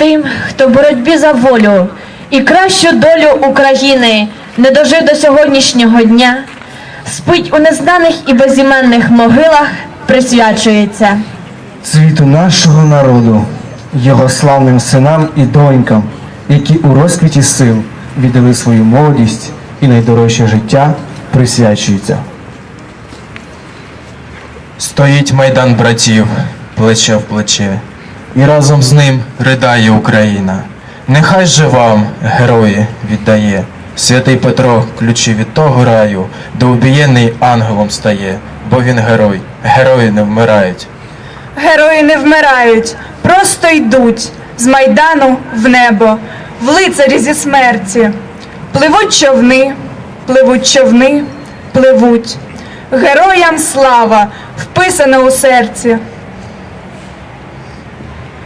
Тим, хто в боротьбі за волю і кращу долю України не дожив до сьогоднішнього дня, спить у незнаних і безіменних могилах, присвячується. цвіту нашого народу, його славним синам і донькам, які у розквіті сил віддали свою молодість і найдорожче життя присвячуються. Стоїть майдан братів, плече в плече, і разом з ним ридає Україна. Нехай же вам, герої, віддає святий Петро ключі від того раю, де убієнний ангелом стає, бо він герой, герої не вмирають. Герої не вмирають, просто йдуть з майдану в небо, в лицарі зі смерті. Пливуть човни, пливуть човни, пливуть. Героям слава вписана у серці.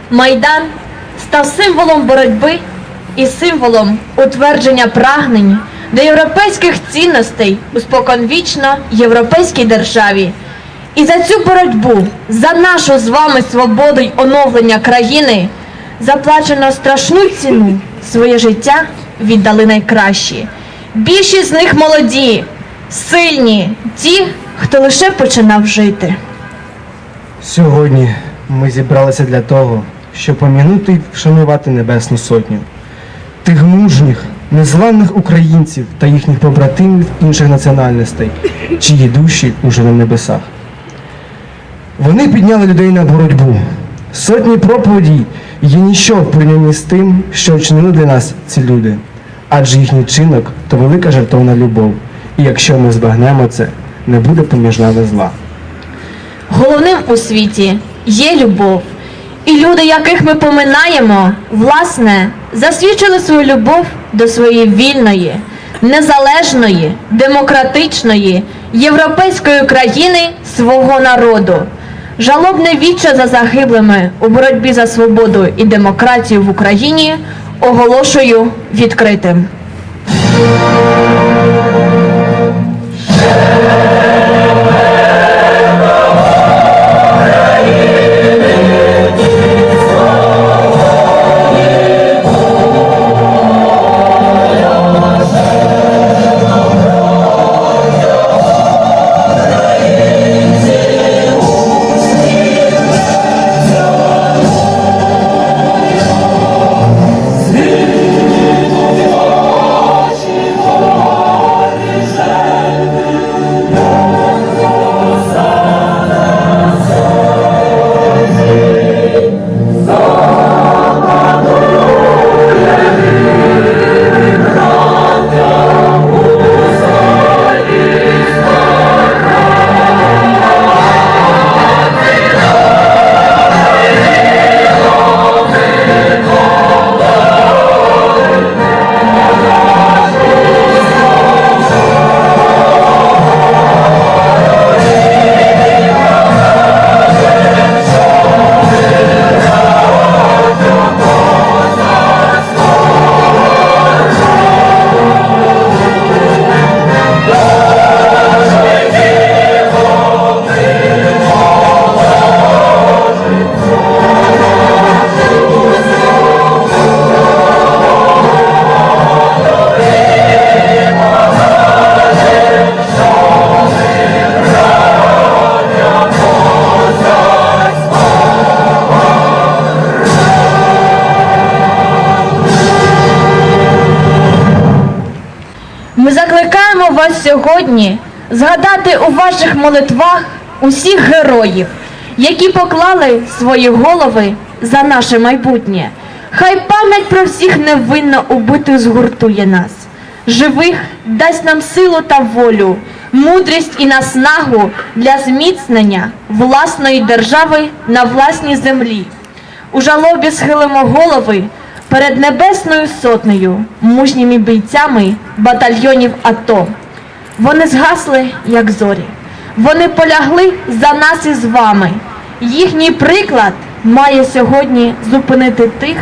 Майдан став символом боротьби і символом утвердження прагнень до європейських цінностей у споконвічно європейській державі. І за цю боротьбу, за нашу з вами свободу й оновлення країни, заплачено страшну ціну своє життя віддали найкращі. Більшість з них молоді, сильні, ті, хто лише починав жити. Сьогодні ми зібралися для того, щоб пом'янути і вшанувати Небесну Сотню, тих мужніх, незламних українців та їхніх побратимів інших національностей, чиї душі уже на небесах. Вони підняли людей на боротьбу. Сотні проповідей є ніщо в порівнянні з тим, що вчинили для нас ці люди. Адже їхній чинок то велика жертовна любов. І якщо ми збагнемо це, не буде поміж нами зла. Головним у світі є любов. І люди, яких ми поминаємо, власне, засвідчили свою любов до своєї вільної, незалежної, демократичної, європейської країни свого народу. Жалобне віче за загиблими у боротьбі за свободу і демократію в Україні оголошую відкритим. Сьогодні згадати у ваших молитвах усіх героїв, які поклали свої голови за наше майбутнє. Хай пам'ять про всіх невинно убитих згуртує нас. Живих дасть нам силу та волю, мудрість і наснагу для зміцнення власної держави на власній землі. У жалобі схилимо голови перед небесною сотнею, мужніми бійцями батальйонів АТО. Вони згасли, як зорі. Вони полягли за нас із вами. Їхній приклад має сьогодні зупинити тих,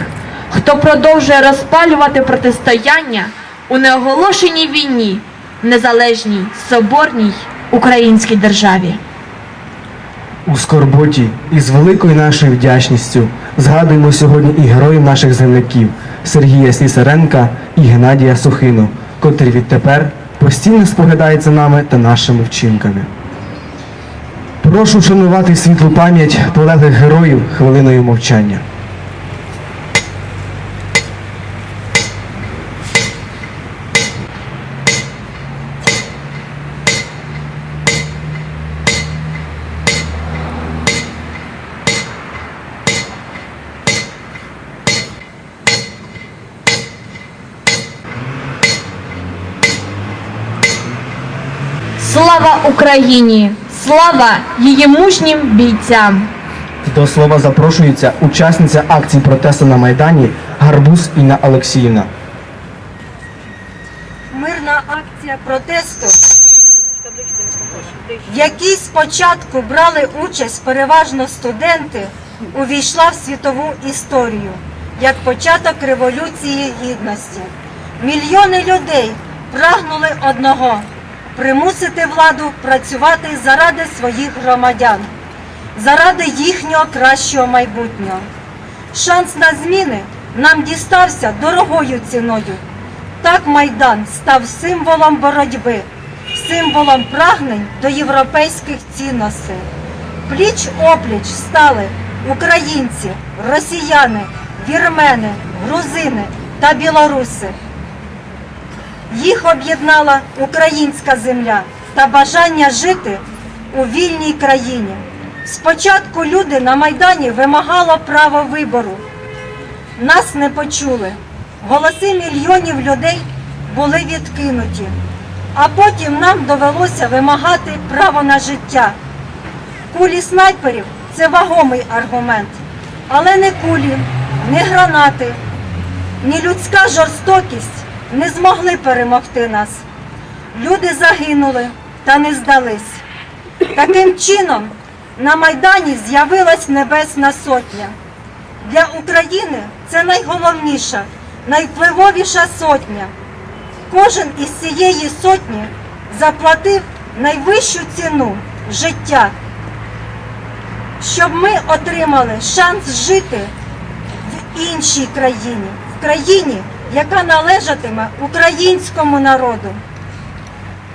хто продовжує розпалювати протистояння у неоголошеній війні, незалежній соборній українській державі. У скорботі і з великою нашою вдячністю згадуємо сьогодні і героїв наших земляків Сергія Слісаренка і Геннадія Сухину, котрі відтепер постійно споглядають за нами та нашими вчинками. Прошу вшанувати світлу пам'ять полеглих героїв хвилиною мовчання. Слава Україні! Слава її мужнім бійцям! До слова запрошується учасниця акції протесту на Майдані Гарбуз Інна Олексіївна. Мирна акція протесту, в якій спочатку брали участь переважно студенти, увійшла в світову історію як початок Революції Гідності. Мільйони людей прагнули одного примусити владу працювати заради своїх громадян, заради їхнього кращого майбутнього. Шанс на зміни нам дістався дорогою ціною. Так Майдан став символом боротьби, символом прагнень до європейських цінностей. Пліч опліч стали українці, росіяни, вірмени, грузини та білоруси. Їх об'єднала українська земля та бажання жити у вільній країні. Спочатку люди на Майдані вимагали право вибору. Нас не почули. Голоси мільйонів людей були відкинуті, а потім нам довелося вимагати право на життя. Кулі снайперів це вагомий аргумент, але не кулі, не гранати, ні людська жорстокість не змогли перемогти нас. Люди загинули та не здались. Таким чином на Майдані з'явилась Небесна Сотня. Для України це найголовніша, найвпливовіша сотня. Кожен із цієї сотні заплатив найвищу ціну життя, щоб ми отримали шанс жити в іншій країні, в країні, яка належатиме українському народу,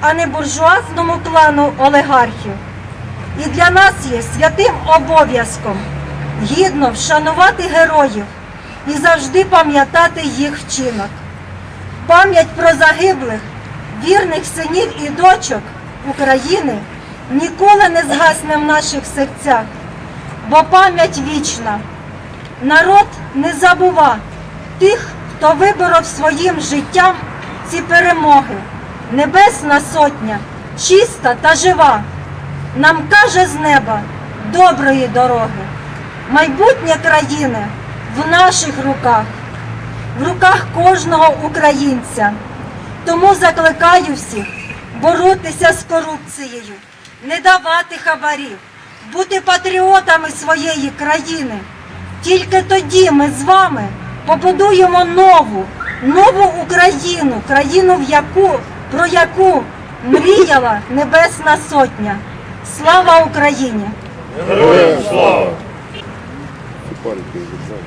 а не буржуазному клану олігархів. І для нас є святим обов'язком гідно вшанувати героїв і завжди пам'ятати їх вчинок. Пам'ять про загиблих, вірних синів і дочок України ніколи не згасне в наших серцях, бо пам'ять вічна. Народ не забува тих, хто виборов своїм життям ці перемоги. Небесна сотня, чиста та жива, нам каже з неба доброї дороги. Майбутнє країни в наших руках, в руках кожного українця. Тому закликаю всіх боротися з корупцією, не давати хабарів, бути патріотами своєї країни. Тільки тоді ми з вами побудуємо нову, нову Україну, країну, в яку, про яку мріяла Небесна Сотня. Слава Україні!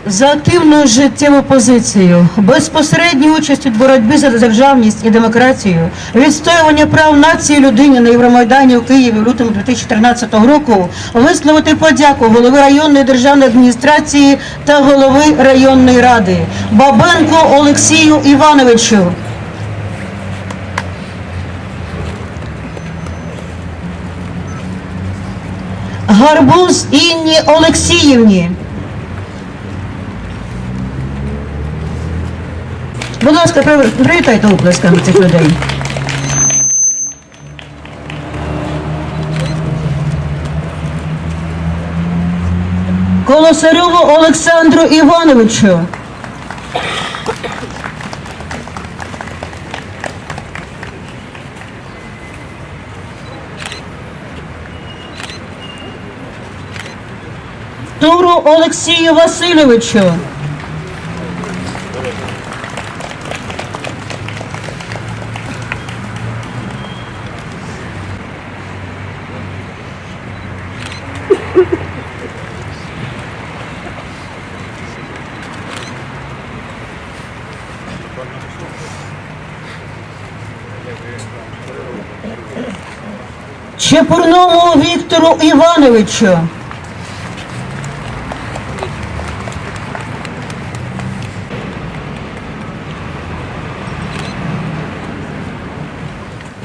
за активну життєву позицію, безпосередню участь у боротьбі за державність і демократію, відстоювання прав нації людини на Євромайдані у Києві в лютому 2013 року, висловити подяку голови районної державної адміністрації та голови районної ради Бабенко Олексію Івановичу. Гарбуз Інні Олексіївні. Будь ласка, при- привітайте оплесками цих людей. Колосарьову Олександру Івановичу. Туру Олексію Васильовичу. Чепурному Віктору Івановичу.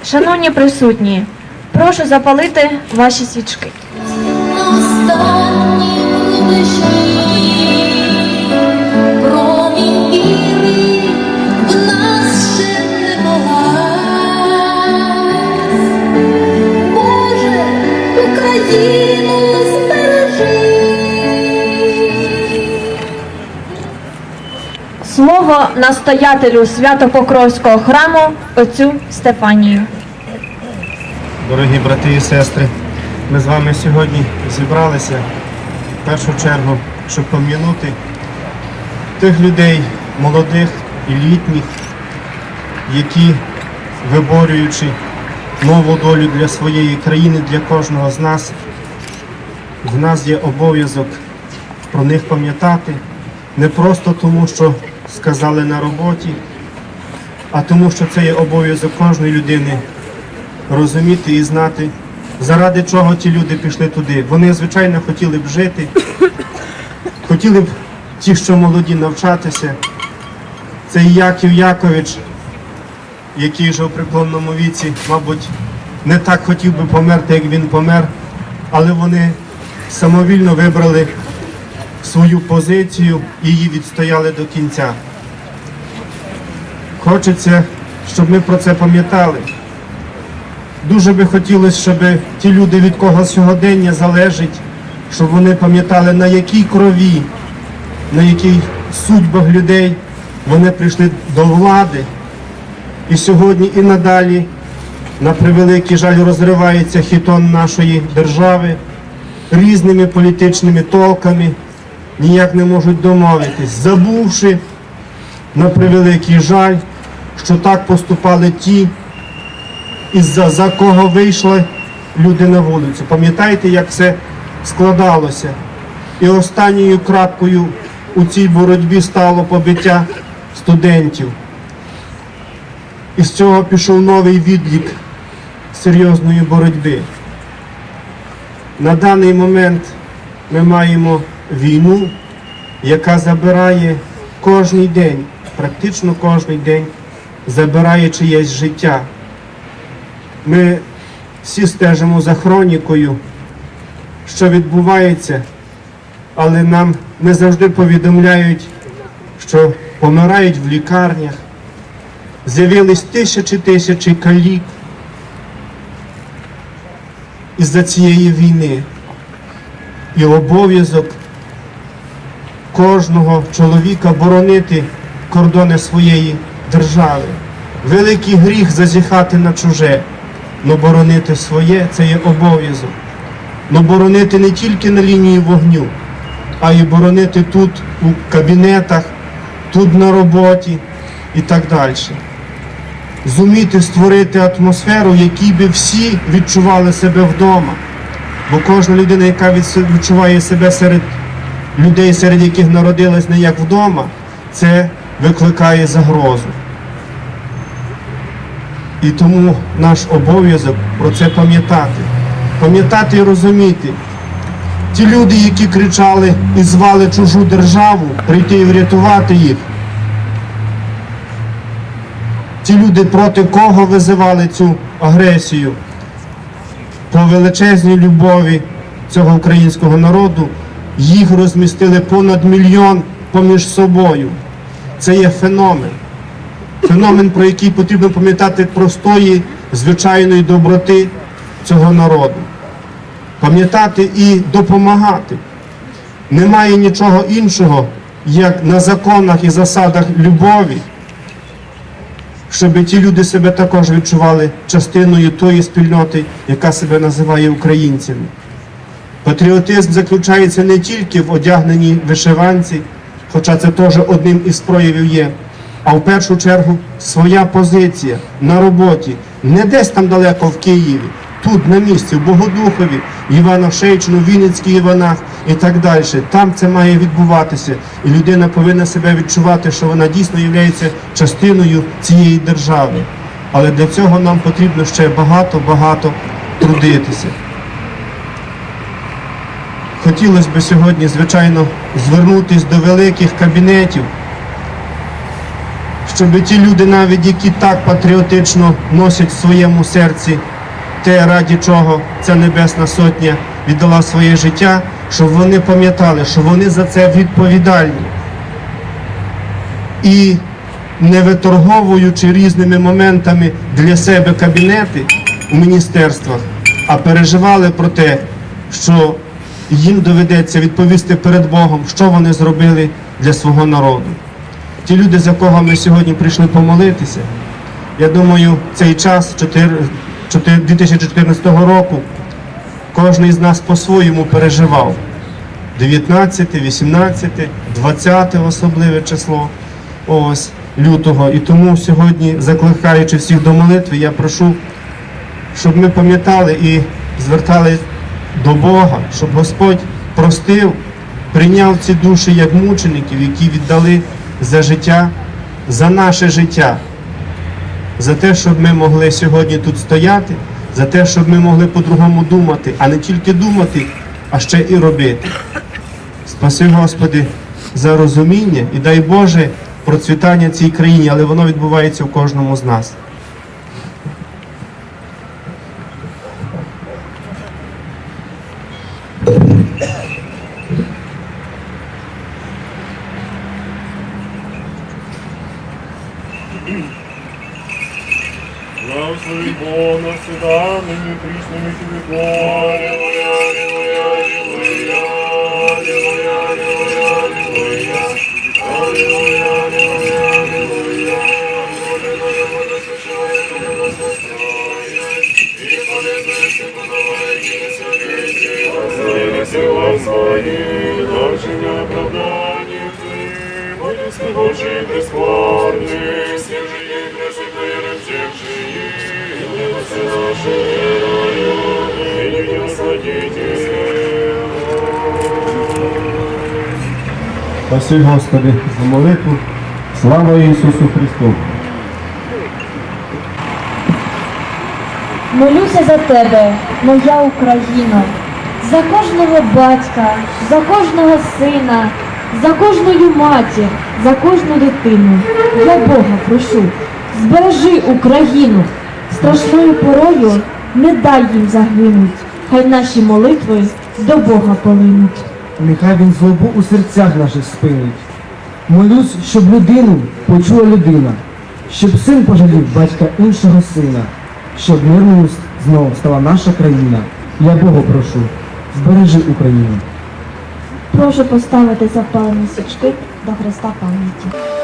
Шановні присутні, прошу запалити ваші свічки. Останні Слово настоятелю Свято-Покровського храму отцю Стефанію. Дорогі брати і сестри, ми з вами сьогодні зібралися в першу чергу, щоб пом'янути тих людей, молодих і літніх, які, виборюючи нову долю для своєї країни, для кожного з нас, в нас є обов'язок про них пам'ятати не просто тому, що сказали на роботі, а тому, що це є обов'язок кожної людини розуміти і знати, заради чого ті люди пішли туди. Вони, звичайно, хотіли б жити, хотіли б ті, що молоді, навчатися. Це Яків Якович, який вже в преклонному віці, мабуть, не так хотів би померти, як він помер, але вони самовільно вибрали свою позицію і її відстояли до кінця. Хочеться, щоб ми про це пам'ятали. Дуже би хотілося, щоб ті люди, від кого сьогодення залежить, щоб вони пам'ятали, на якій крові, на якій судьбах людей вони прийшли до влади. І сьогодні і надалі, на превеликий жаль, розривається хітон нашої держави різними політичними толками, ніяк не можуть домовитись, забувши на превеликий жаль, що так поступали ті, і за, кого вийшли люди на вулицю. Пам'ятаєте, як все складалося? І останньою крапкою у цій боротьбі стало побиття студентів. І з цього пішов новий відлік серйозної боротьби. На даний момент ми маємо війну, яка забирає кожний день, практично кожний день забирає чиєсь життя. Ми всі стежимо за хронікою, що відбувається, але нам не завжди повідомляють, що помирають в лікарнях, з'явились тисячі тисячі калік із-за цієї війни. І обов'язок кожного чоловіка боронити кордони своєї держави. Великий гріх зазіхати на чуже, но боронити своє це є обов'язок. Но боронити не тільки на лінії вогню, а й боронити тут у кабінетах, тут на роботі і так далі. Зуміти створити атмосферу, в якій би всі відчували себе вдома. Бо кожна людина, яка відчуває себе серед людей, серед яких народилась не як вдома, це викликає загрозу. І тому наш обов'язок про це пам'ятати. Пам'ятати і розуміти. Ті люди, які кричали і звали чужу державу, прийти і врятувати їх. Ті люди, проти кого визивали цю агресію, по величезній любові цього українського народу, їх розмістили понад мільйон поміж собою. Це є феномен. Феномен, про який потрібно пам'ятати простої, звичайної доброти цього народу. Пам'ятати і допомагати. Немає нічого іншого, як на законах і засадах любові, щоб ті люди себе також відчували частиною тої спільноти, яка себе називає українцями. Патріотизм заключається не тільки в одягненій вишиванці, хоча це теж одним із проявів є, а в першу чергу своя позиція на роботі, не десь там далеко в Києві, тут на місці, в Богодухові, в Івано-Шейчину, в Іванах і так далі. Там це має відбуватися. І людина повинна себе відчувати, що вона дійсно є частиною цієї держави. Але для цього нам потрібно ще багато-багато трудитися. Хотілося б сьогодні, звичайно, звернутися до великих кабінетів, щоб ті люди, навіть які так патріотично носять в своєму серці те, раді чого ця Небесна Сотня віддала своє життя, щоб вони пам'ятали, що вони за це відповідальні. І не виторговуючи різними моментами для себе кабінети у міністерствах, а переживали про те, що їм доведеться відповісти перед Богом, що вони зробили для свого народу. Ті люди, за кого ми сьогодні прийшли помолитися, я думаю, цей час 4 4 2014 року кожен із нас по-своєму переживав. 19, 18, 20 особливе число ось лютого. І тому сьогодні, закликаючи всіх до молитви, я прошу, щоб ми пам'ятали і звертали до Бога, щоб Господь простив, прийняв ці душі як мучеників, які віддали за життя, за наше життя, за те, щоб ми могли сьогодні тут стояти, за те, щоб ми могли по-другому думати, а не тільки думати, а ще і робити. Спаси, Господи, за розуміння і дай Боже процвітання цій країні, але воно відбувається у кожному з нас. Благослови Бог навсегда, ныне и присно, и тебе gloria. Аллилуйя, аллилуйя, Спаси, Господи, за молитву. Слава Ісусу Христу! Молюся за тебе, моя Україно, за кожного батька, за кожного сина, за кожну матір, за кожну дитину. Я Бога прошу, збережи Україну, страшною порою не дай їм загинуть, хай наші молитви до Бога полинуть. Нехай він злобу у серцях наших спинить. Молюсь, щоб людину почула людина, щоб син пожалів батька іншого сина, щоб мирною знову стала наша країна. Я Бога прошу, збережи Україну. Прошу поставити запалені свічки до Христа пам'яті.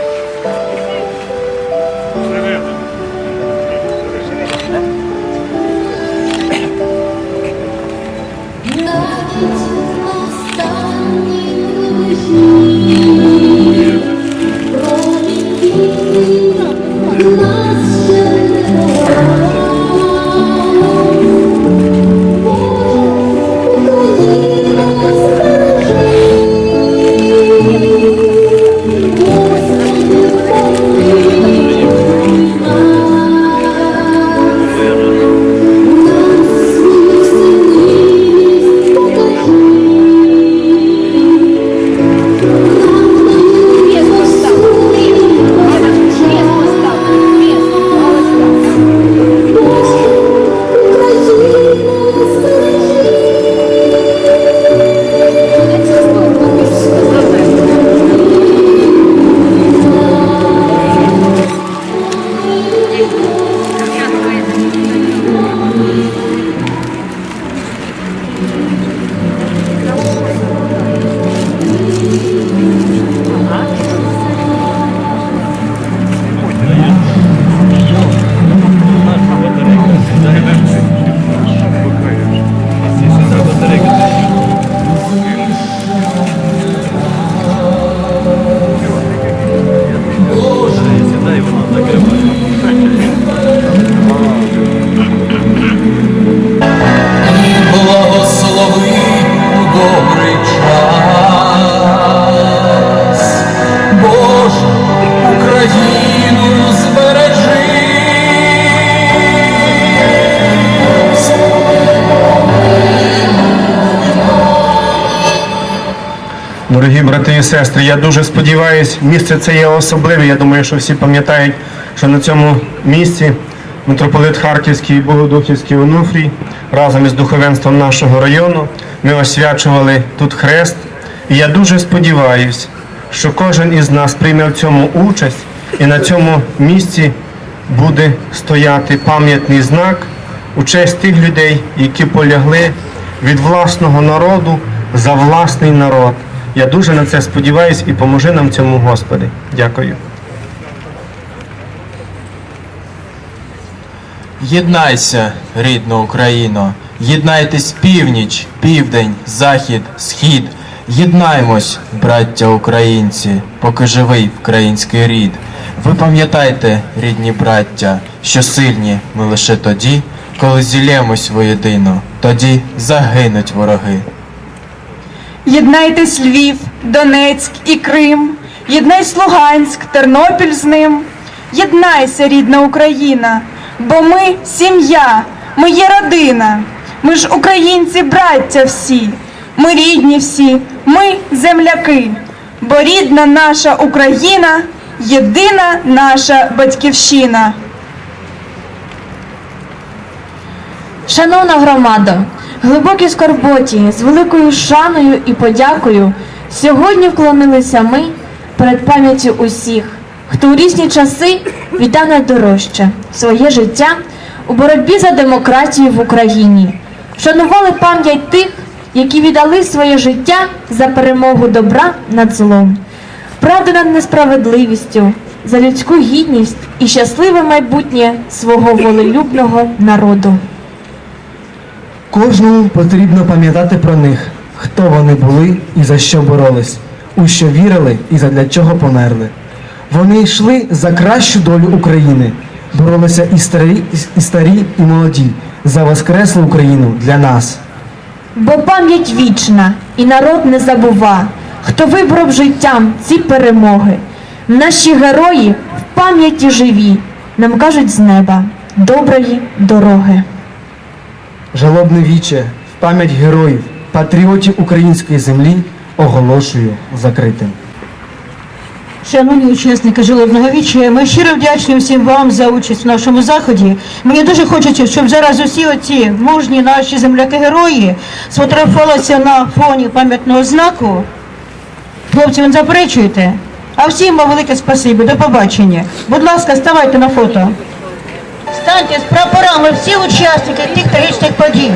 І сестри, я дуже сподіваюся, місце це є особливе. Я думаю, що всі пам'ятають, що на цьому місці митрополит Харківський і Богодухівський Онуфрій разом із духовенством нашого району ми освячували тут хрест. І я дуже сподіваюся, що кожен із нас прийме в цьому участь і на цьому місці буде стояти пам'ятний знак у честь тих людей, які полягли від власного народу за власний народ. Я дуже на це сподіваюся і поможи нам цьому, Господи. Дякую. Єднайся, рідна Україно, єднайтесь північ, південь, захід, схід. Єднаймось, браття українці, поки живий український рід. Ви пам'ятайте, рідні браття, що сильні ми лише тоді, коли зілємось воєдино, тоді загинуть вороги. Єднайтесь Львів, Донецьк і Крим, єднайся Луганськ, Тернопіль з ним. Єднайся, рідна Україна, бо ми сім'я, ми є родина. Ми ж українці, браття всі, ми рідні всі, ми земляки, бо рідна наша Україна, єдина наша батьківщина. Шановна громада, глибокій скорботі, з великою шаною і подякою сьогодні вклонилися ми перед пам'яттю усіх, хто у різні часи віддав найдорожче своє життя у боротьбі за демократію в Україні. Шанували пам'ять тих, які віддали своє життя за перемогу добра над злом, правди над несправедливістю, за людську гідність і щасливе майбутнє свого волелюбного народу. Кожному потрібно пам'ятати про них, хто вони були і за що боролись, у що вірили і задля чого померли. Вони йшли за кращу долю України, боролися і старі, і старі, і молоді, за воскреслу Україну для нас. Бо пам'ять вічна, і народ не забува, хто вибрав життям ці перемоги. Наші герої в пам'яті живі, нам кажуть з неба доброї дороги. Жалобне віче в пам'ять героїв, патріотів української землі оголошую закритим. Шановні учасники жалобного віча, ми щиро вдячні всім вам за участь в нашому заході. Мені дуже хочеться, щоб зараз усі оці мужні наші земляки-герої сфотографувалися на фоні пам'ятного знаку. Хлопці, ви не заперечуєте? А всім вам велике спасибі, до побачення. Будь ласка, ставайте на фото. Станьте з прапорами всі учасники тих трагічних подій.